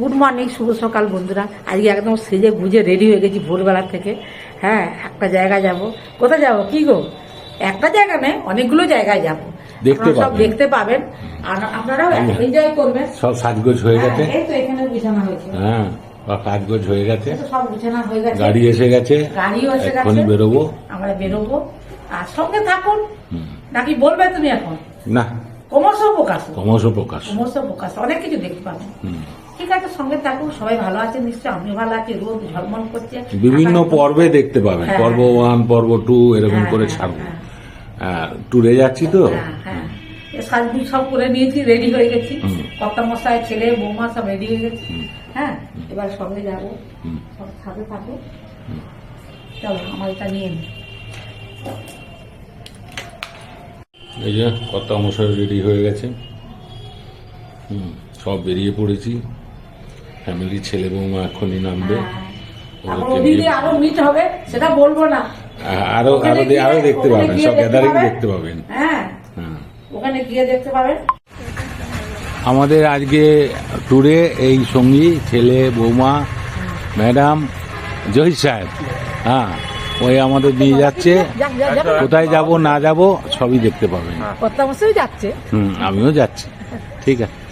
Good morning শুভ সকাল বন্ধুরা। আজকে একদম সেজে গুজে রেডি হয়ে গেছি ভোরবেলা থেকে। হ্যাঁ একটা জায়গা যাব। কোথায় যাব? কি গো? একটা জায়গা নেই অনেকগুলো জায়গায় যাব। দেখতে সব। দেখতে পাবেন। আর আপনারাও এনজয় করবেন। সব সাজগোজ হয়ে গেছে। হ্যাঁ, এই তো এখানে বিছানা হয়েছে। হ্যাঁ সব সাজগোজ হয়ে গেছে। সব বিছানা হয়ে গেছে। গাড়ি এসে গেছে। গাড়িও এসে গেছে। বেরোবো। আমরা বেরোবো। আর সঙ্গে থাকুন। নাকি বলবে তুমি এখন? না। ক্রমশ প্রকাশ। ক্রমশ প্রকাশ। ক্রমশ প্রকাশ। অনেক কিছু দেখতে পাবেন। ঠিক আছে সঙ্গে থাকুন সবাই ভালো আছে নিশ্চয়ই আমি ভালো আছি রোদ ঝলমল করছে। বিভিন্ন পর্বে দেখতে পাবেন হ্যাঁ। পর্ব ওয়ান পর্ব টু এরকম হ্যাঁ, করে হ্যাঁ, ছাড়বো। ট্যুরে যাচ্ছি তো? সাজগুজ সব করে নিয়েছি রেডি হয়ে গেছি। হুম। কর্তা মশাই ছেলে বৌমা সব রেডি হয়ে গেছি। হ্যাঁ এবার সঙ্গে যাব। সব সাথে থাকো। চলো আমার এটা নিয়ে নি। এই যে কত মশাই রেডি হয়ে গেছে। হুম, সব বেরিয়ে পড়েছি। ফ্যামিলি ছেলে বৌমা এখনই নামবে। তারপর ওদেরকে ওদিকে আরও মিট হবে সেটা বলব না। আরও আরও আরও দেখতে পাবেন সব গ্যাদারিং দেখতে পাবেন। হ্যাঁ। হ্যাঁ। ওখানে গিয়ে দেখতে পাবেন। আমাদের আজকে ট্যুরে এই সঙ্গী ছেলে বৌমা ম্যাডাম জয় সাহেব। হ্যাঁ ওই আমাদের নিয়ে যাচ্ছে। কোথায় যাব না যাব সবই দেখতে পাবেন। যাচ্ছে। হুম আমিও যাচ্ছি। ঠিক আছে।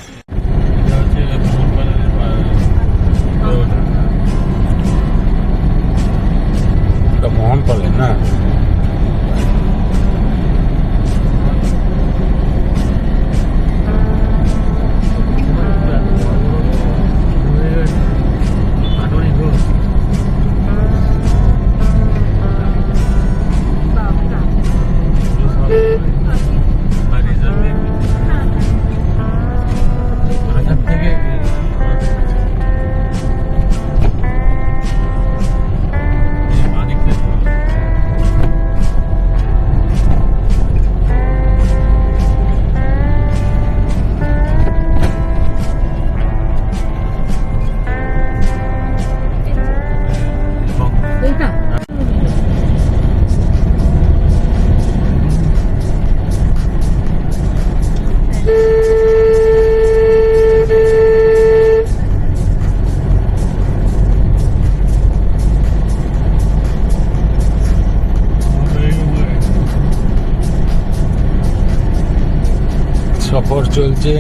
সফর চলছে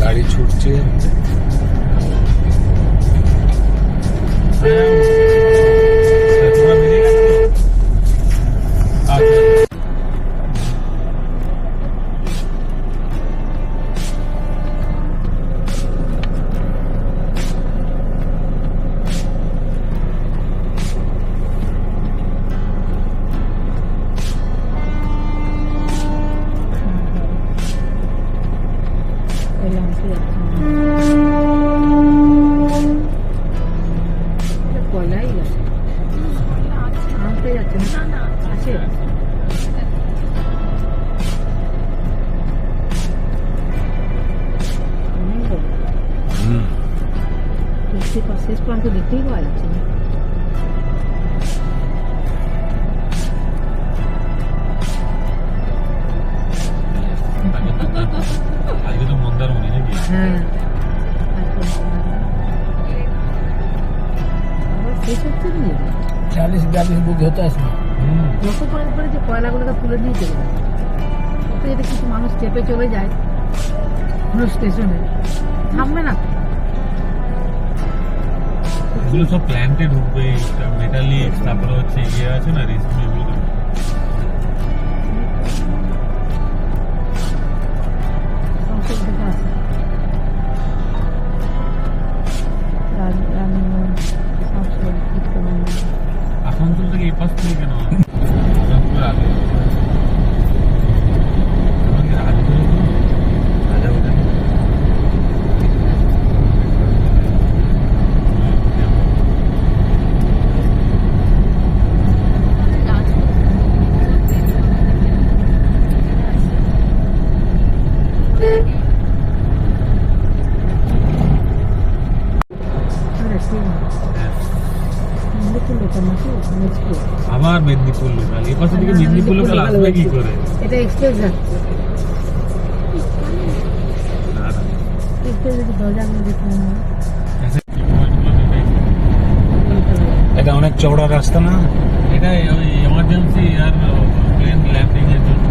গাড়ি ছুটছে। digo a la señora. 아직도 चालीस बयालीस बुक होता है। इसमें लोग पड़े कोयला कोयला का पूरा नहीं चलेगा तो ये किसी मानूस स्टेपे चले जाए। स्टेशन है। थामे ना। এগুলো সব প্ল্যান্টে ঢুকবে মেটালিক্স তারপরে হচ্ছে ইয়ে আছে না রেশমি পাশে থেকে মেদিনীপুর লোকাল আসবে কি করে এটা এক্সপ্রেস যাচ্ছে না, না। একটু এটা অনেক চওড়া রাস্তা না এটা ওই এমার্জেন্সি আর প্লেন ল্যান্ডিং এর জন্য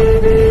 এটা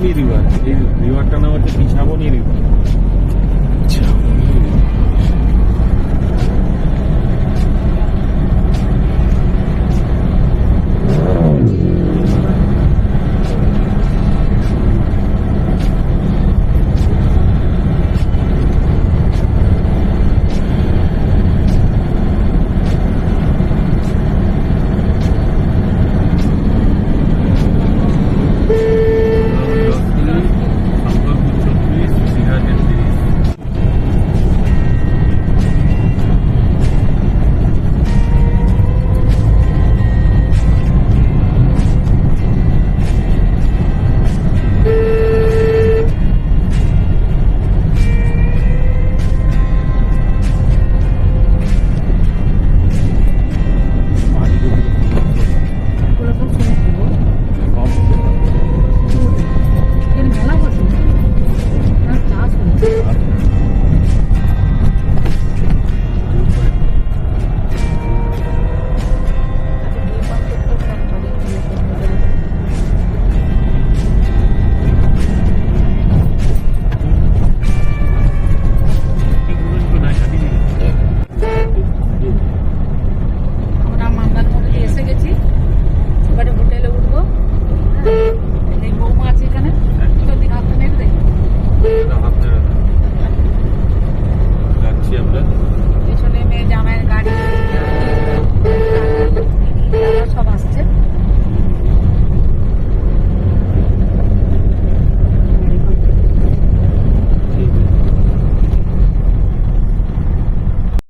পিছাবনি রিভার এই রিভারটার নাম হচ্ছে পিছাবনি রিভার